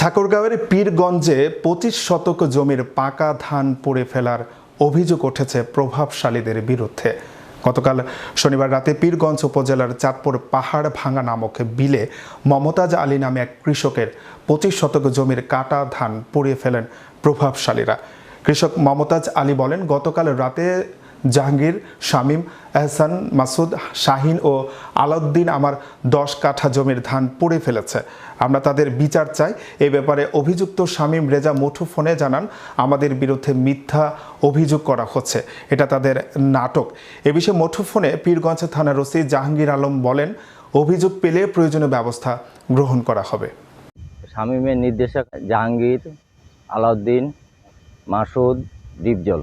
ঠাকুরগাঁওয়ের পীরগঞ্জে পঁচিশ শতক জমির পাকা ধান পড়ে ফেলার অভিযোগ উঠেছে প্রভাবশালীদের বিরুদ্ধে। গতকাল শনিবার রাতে পীরগঞ্জ উপজেলার চাঁদপুর পাহাড় ভাঙা নামক বিলে মমতাজ আলী নামে এক কৃষকের পঁচিশ শতক জমির কাটা ধান পুড়িয়ে ফেলেন প্রভাবশালীরা। কৃষক মমতাজ আলী বলেন, গতকাল রাতে জাহাঙ্গীর, শামীম, এহসান, মাসুদ, শাহিন ও আলাউদ্দিন আমার দশ কাঠা জমির ধান পুড়ে ফেলেছে। আমরা তাদের বিচার চাই। এ ব্যাপারে অভিযুক্ত শামীম রেজা মুঠোফোনে জানান, আমাদের বিরুদ্ধে মিথ্যা অভিযোগ করা হচ্ছে। এটা তাদের নাটক। এ বিষয়ে মুঠোফোনে পীরগঞ্জ থানার ওসি জাহাঙ্গীর আলম বলেন, অভিযোগ পেলে প্রয়োজনীয় ব্যবস্থা গ্রহণ করা হবে। শামীমের নির্দেশক জাহাঙ্গীর, আলাউদ্দিন, মাসুদ ডিপজল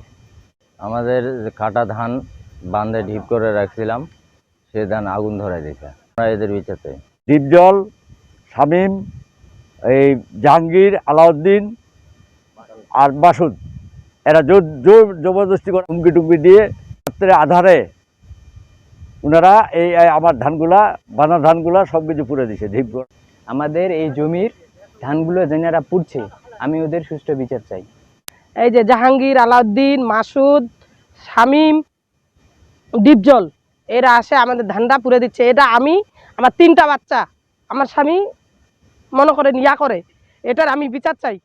আমাদের কাটা ধান বান্ধে ঢিপ করে রাখছিলাম সে ধান আগুন ধরে দিয়েছে। আমরা এদের বিচার চাই দীপজল শামীম এই জাহাঙ্গীর আলাউদ্দিন আর বাসুদ এরা জোর জোর জবরদস্তি করে হুমকি টুমকি দিয়ে রাত্রে আধারে ওনারা এই আমার ধানগুলা বানা ধানগুলা সব কিছু পুড়ে দিছে ঢিপ করে। আমাদের এই জমির ধানগুলো যেনারা পুড়ছে আমি ওদের সুষ্ঠু বিচার চাই। এই যে জাহাঙ্গীর, আলাউদ্দিন, মাসুদ, শামীম, ডিপজল, এরা আসে আমাদের ধানটা পুড়ে দিচ্ছে। এটা আমি, আমার তিনটা বাচ্চা, আমার স্বামী মনে করেন ইয়া করে। এটার আমি বিচার চাই।